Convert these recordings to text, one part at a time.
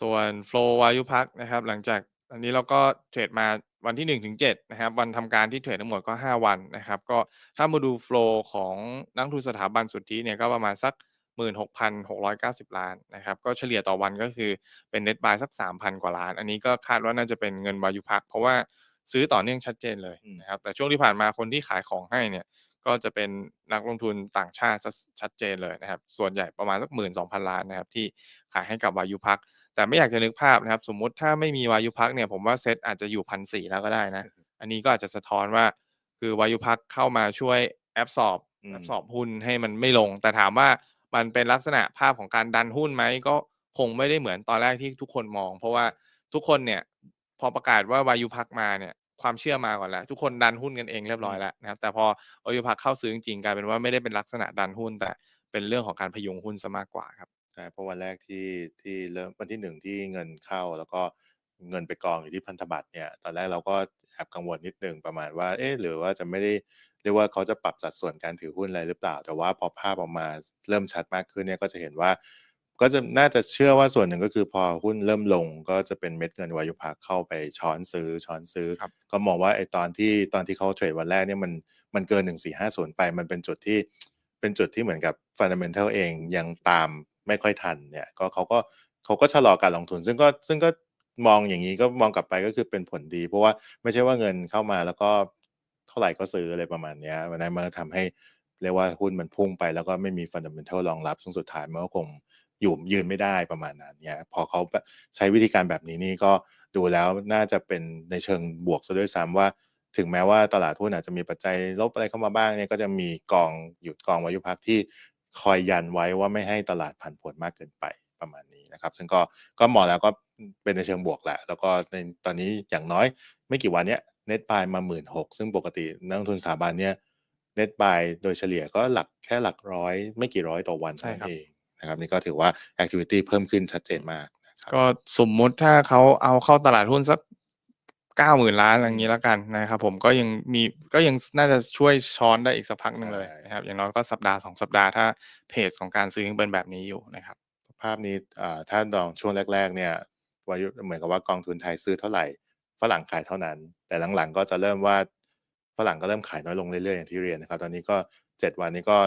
ส่วนโฟลว์วายุพักนะครับ หลังจากอันนี้เราก็เทรดมาวันที่1-7นะครับ วันทำการที่เทรดทั้งหมดก็ 5 วันนะครับ ก็ถ้ามาดูโฟลว์ของนักทุนสถาบันสุทธิเนี่ยก็ประมาณสัก 16,690 ล้านนะครับ ก็เฉลี่ยต่อวันก็คือเป็น Net Buy สัก 3,000 กว่าล้าน อันนี้ก็คาดว่าน่าจะเป็นเงินวายุพัก เพราะว่าซื้อต่อเนื่องชัดเจนเลยนะครับ แต่ช่วงที่ผ่านมาคนที่ขายของให้เนี่ย ก็จะเป็นนักลงทุนต่างชาติซะชัดเจนเลยนะครับ ส่วนใหญ่ประมาณสัก12,000ล้านนะครับที่ขายให้กับวายุพัก แต่ไม่อยากจะนึกภาพนะครับ สมมุติถ้าไม่มีวายุพักเนี่ยผมว่าเซ็ตอาจจะอยู่พันสี่แล้วก็ได้นะ อันนี้ก็อาจจะสะท้อนว่า คือวายุพักเข้ามาช่วยแอบสอบอืมแอบสอบหุ้นให้มันไม่ลง แต่ถามว่ามันเป็นลักษณะภาพของการดันหุ้นไหมก็คงไม่ได้เหมือนตอนแรกที่ทุกคนมอง เพราะว่าทุกคนเนี่ยพอประกาศว่าวายุพักมาเนี่ย ความเชื่อมาก่อนแล้ว ทุกคนดันหุ้นกันเองเรียบร้อยแล้วนะครับ แต่พอวายุพักเข้าซื้อจริงๆกลายเป็นว่าไม่ได้เป็นลักษณะดันหุ้น แต่เป็นเรื่องของการพยุงหุ้นซะมากกว่าครับใช่เพราะวันแรกที่ที่เริ่มวันที่หนึ่งที่เงินเข้าแล้วก็เงินไปกองอยู่ที่พันธบัตรเนี่ย ตอนแรกเราก็แอบกังวลนิดหนึ่งประมาณว่า เอ๊ะหรือว่าจะไม่ได้เรียกว่าเขาจะปรับสัดส่วนการถือหุ้นอะไรหรือเปล่า แต่ว่าพอภาพออกมาเริ่มชัดมากขึ้นเนี่ยก็จะเห็นว่า ก็จะน่าจะเชื่อว่าส่วนหนึ่งก็คือพอหุ้นเริ่มลงก็จะเป็นเม็ดเงินวายุพักเข้าไปช้อนซื้อช้อนซื้อครับก็มองว่าไอ้ตอนที่ตอนที่เขาเทรดวันแรกเนี่ยมันมันเกิน1450ไป มันเป็นจุดที่เป็นจุดที่เหมือนกับฟันดัมเ n นทัลเองยังตามไม่ค่อยทันเนี่ยก็เขาก็เขาก็ชะลอการลงทุน ซึ่งก็ซึ่งก็มองอย่างนี้ก็มองกลับไปก็คือเป็นผลดี เพราะว่าไม่ใช่ว่าเงินเข้ามาแล้วก็เท่าไหร่ก็ซื้ออะไรประมาณเนี้ยวันนั้นมันก็ทำให้เรียกว่าหุ้นมันพุ่งไปแล้วก็ไม่มีฟันดัมเ n นทัลรองรับซึ่งสุดท้ายมันก็คง อยู่ยืนไม่ได้ประมาณนั้นเนี่ยพอเขาใช้วิธีการแบบนี้นี่ก็ดูแล้วน่าจะเป็นในเชิงบวกซะด้วยซ้ำว่า ถึงแม้ว่าตลาดหุ้นอาจจะมีปัจจัยลบอะไรเข้ามาบ้างเนี่ยก็จะมีกองหยุดกองวายุพักที่คอยยันไว้ว่าไม่ให้ตลาดผันผวนมากเกินไปประมาณนี้นะครับ ซึ่งก็ก็มองแล้วก็เป็นในเชิงบวกแหละ แล้วก็ในตอนนี้อย่างน้อยไม่กี่วันเนี้ยเน็ตบายมาหมื่นหกซึ่งปกตินักลงทุนสถาบันเนี่ยเน็ตบายโดยเฉลี่ยก็หลักแค่หลักร้อย ไม่กี่ร้อยต่อวันเท่านั้นใช่ครับเอง นะครับนี่ก็ถือว่าแอคทิวิตี้เพิ่มขึ้นชัดเจนมากนะครับก็สมมุติถ้าเขาเอาเข้าตลาดหุ้นสัก90,000ล้านอะไรงี้แล้วกันนะครับผมก็ยังมีก็ยังน่าจะช่วยช้อนได้อีกสักพักหนึ่งเลยใช่นะครับอย่างน้อยก็สัปดาห์2สัปดาห์ถ้าเพจของการซื้อยังเป็นแบบนี้อยู่นะครับ ภาพนี้อ่าถ้าลองช่วงแรก ๆ เนี่ยวายุเหมือนกับว่ากองทุนไทยซื้อเท่าไหร่ฝรั่งขายเท่านั้น แต่หลังๆก็จะเริ่มว่าฝรั่งก็เริ่มขายน้อยลงเรื่อยๆอย่างที่เรียนนะครับ ตอนนี้ก็ 7 วันนี้ก็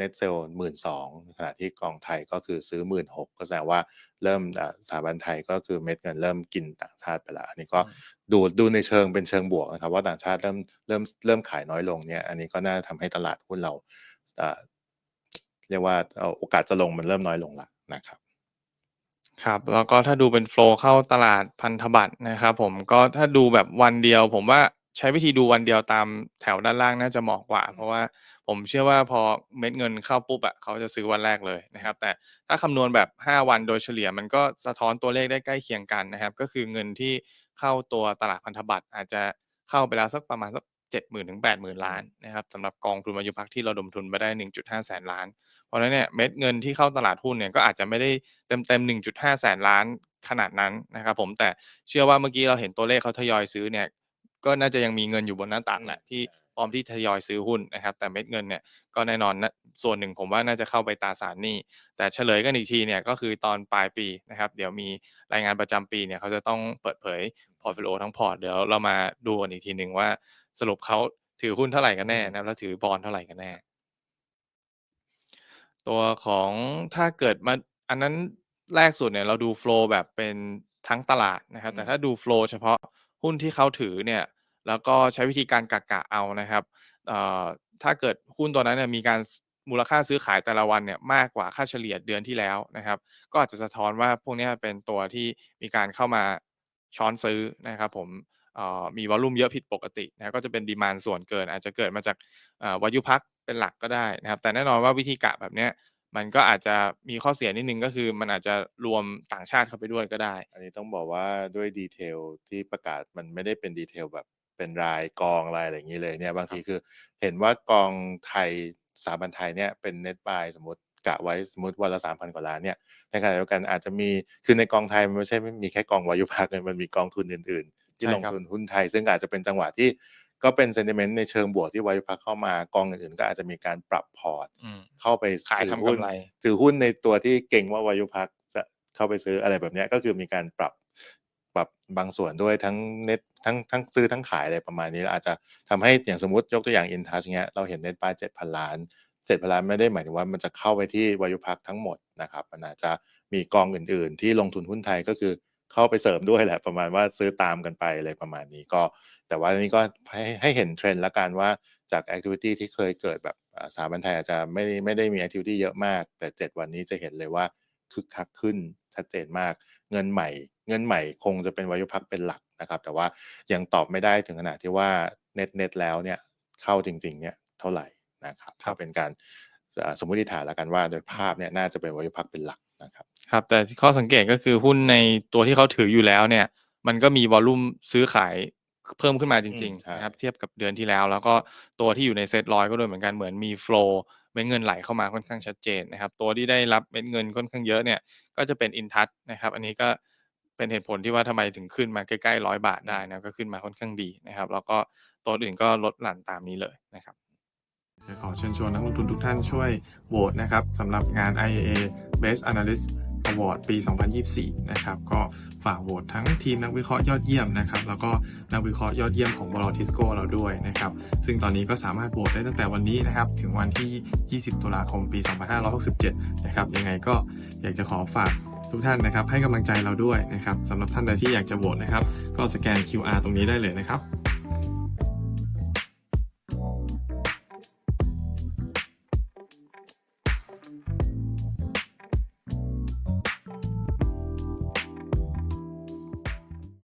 net sale 12,000ขณะที่กองไทยก็คือซื้อ16,000ก็แสดงว่าเริ่มอ่าสถาบันไทยก็คือเม็ดเงินเริ่มกินต่างชาติไปแล้วอันนี้ก็อืมดูดูในเชิงเป็นเชิงบวกนะครับว่าต่างชาติเริ่มเริ่มเริ่มขายน้อยลงเนี่ยอันนี้ก็น่าทำให้ตลาดหุ้นเราอ่าเรียกว่าเอ่อโอกาสจะลงมันเริ่มน้อยลงแล้วนะครับครับแล้วก็ถ้าดูเป็นโฟลว์เข้าตลาดพันธบัตรนะครับผมก็ถ้าดูแบบวันเดียวผมว่า ใช้วิธีดูวันเดียวตามแถวด้านล่างน่าจะเหมาะกว่า เพราะว่าผมเชื่อว่าพอเม็ดเงินเข้าปุ๊บอะเขาจะซื้อวันแรกเลยนะครับ แต่ถ้าคำนวณแบบ 5 วันโดยเฉลี่ยมันก็สะท้อนตัวเลขได้ใกล้เคียงกันนะครับ ก็คือเงินที่เข้าตัวตลาดพันธบัตรอาจจะเข้าไปแล้วสักประมาณสัก70,000ถึง80,000ล้านนะครับสำหรับกองทุนวายุพักที่เระดมทุนไปได้1.5แสนล้าน เพราะฉะนั้นเนี่ยเม็ดเงินที่เข้าตลาดหุ้นเนี่ยก็อาจจะไม่ได้เต็มๆ1.5แสนล้านขนาดนั้นนะครับผมแต่เชื่อว่าเมื่อกี้เราเห็นตัวเลขเขาทยอยซื้อเนี่ย ก็น่าจะยังมีเงินอยู่บนหน้าตักแหละที่พร้อมที่ทยอยซื้อหุ้นนะครับ แต่เม็ดเงินเนี่ยก็แน่นอนนะส่วนหนึ่งผมว่าน่าจะเข้าไปตราสารหนี้ แต่เฉลยกันอีกทีเนี่ยก็คือตอนปลายปีนะครับ เดี๋ยวมีรายงานประจำปีเนี่ยเขาจะต้องเปิดเผยพอร์ตโฟลิโอทั้งพอร์ตเดี๋ยวเรามาดูกันอีกทีหนึ่งว่าสรุปเขาถือหุ้นเท่าไหร่กันแน่นะครับแล้วถือบอนด์เท่าไหร่กันแน่ ตัวของถ้าเกิดมาอันนั้นแรกสุดเนี่ยเราดูโฟลว์แบบเป็นทั้งตลาดนะครับอืมแต่ถ้าดูโฟลว์เฉพาะ หุ้นที่เขาถือเนี่ยแล้วก็ใช้วิธีการกะกะเอานะครับถ้าเกิดหุ้นตัวนั้นมีการมูลค่าซื้อขายแต่ละวันเนี่ยมากกว่าค่าเฉลี่ยเดือนที่แล้วนะครับ ก็อาจจะสะท้อนว่าพวกนี้เป็นตัวที่มีการเข้ามาช้อนซื้อนะครับผมมีวอลลุ่มเยอะผิดปกตินะครับก็จะเป็นดีมานส่วนเกิน อาจจะเกิดมาจากวายุพักเป็นหลักก็ได้นะครับ แต่แน่นอนว่าวิธีกะแบบเนี้ย มันก็อาจจะมีข้อเสียนิดนึงก็คือ มันอาจจะรวมต่างชาติเข้าไปด้วยก็ได้ อันนี้ต้องบอกว่าด้วยดีเทลที่ประกาศมันไม่ได้เป็นดีเทลแบบเป็นรายกองรายอะไรอย่างนี้เลยเนี่ยบางทีคือเห็นว่ากองไทยสถาบันไทยเนี่ยเป็นเน็ตบายสมมติกะไว้สมมติวันละสามพันกว่าล้านเนี่ยในขณะเดียวกันอาจจะมีคือในกองไทยมันไม่ใช่ไม่มีแค่กองวายุพักเลยมันมีกองทุนอื่น ๆ ที่ใช่ลงครับทุนหุ้นไทย ซึ่งอาจจะเป็นจังหวะที่ ก็เป็นเซนติเมนต์ในเชิงบวกที่วายุพักเข้ามากองอื่นๆก็อาจจะมีการปรับพอร์ตอืมเข้าไปขายถือทำหุ้นกำไร ถือหุ้นในตัวที่เก่งว่าวายุพักจะเข้าไปซื้ออะไรแบบเนี้ยก็คือมีการปรับปรับบางส่วนด้วยทั้งเน็ตทั้งทั้งซื้อทั้งขายอะไรประมาณนี้แล้วอาจจะทำให้อย่างสมมติยกตัวอย่าง InTouch เงี้ยเราเห็นเน็ตบาย7,000ล้าน7,000ล้านไม่ได้หมายถึงว่ามันจะเข้าไปที่วายุพักทั้งหมดนะครับมันอาจจะมีกองอื่น ๆ ที่ลงทุนหุ้นไทยก็คือ เข้าไปเสริมด้วยแหละประมาณว่าซื้อตามกันไปอะไรประมาณนี้ก็ แต่ว่าอันนี้ก็ให้ให้เห็นเทรนด์แล้วกันว่าจากแอคทิวิตีที่เคยเกิดแบบอ่าสถาบันไทยอาจจะไม่ได้ไม่ได้มีแอคทิวิตีเยอะมาก แต่ 7 วันนี้จะเห็นเลยว่าคึกคักขึ้นชัดเจนมาก เงินใหม่ เงินใหม่คงจะเป็นวายุพักเป็นหลักนะครับ แต่ว่ายังตอบไม่ได้ถึงขนาดที่ว่าเน็ตเน็ตแล้วเนี่ยเข้าจริงๆเนี่ยเท่าไหร่นะครับครัก็บเป็นการอ่าสมมติฐานแล้วกันว่าโดยภาพเนี่ยน่าจะเป็นวายุพักเป็นหลัก นะครับครับแต่ที่ข้อสังเกตก็คือหุ้นในตัวที่เขาถืออยู่แล้วเนี่ย มันก็มีวอลลุ่มซื้อขายเพิ่มขึ้นมาจริงอืมใช่ๆนะครับเทียบกับเดือนที่แล้ว แล้วก็ตัวที่อยู่ในเซตร้อยก็ด้วยเหมือนกันเหมือนมีโฟลว์เม็ดเงินไหลเข้ามาค่อนข้างชัดเจนนะครับ ตัวที่ได้รับเม็ดเงินค่อนข้างเยอะเนี่ย ก็จะเป็นอินทัชนะครับ อันนี้ก็เป็นเหตุผลที่ว่าทำไมถึงขึ้นมาใกล้ๆร้อยบาทได้นะก็ขึ้นมาค่อนข้างดีนะครับ แล้วก็ตัวอื่นก็ลดหลั่นตามนี้เลยนะครับจะขอเชิญชวนนักลงทุนทุกท่านช่วยโหวตนะครับสำหรับงาน IAA Best Analyst Award ปี 2024 นะครับ ก็ฝากโหวตทั้งทีมนักวิเคราะห์ยอดเยี่ยมนะครับ แล้วก็นักวิเคราะห์ยอดเยี่ยมของบอลทิสโก้เราด้วยนะครับ ซึ่งตอนนี้ก็สามารถโหวตได้ตั้งแต่วันนี้นะครับ ถึงวันที่ 20 ตุลาคมปี 2567 นะครับ ยังไงก็อยากจะขอฝากทุกท่านนะครับ ให้กำลังใจเราด้วยนะครับสำหรับท่านใดที่อยากจะโหวตนะครับ ก็สแกน QR ตรงนี้ได้เลยนะครับ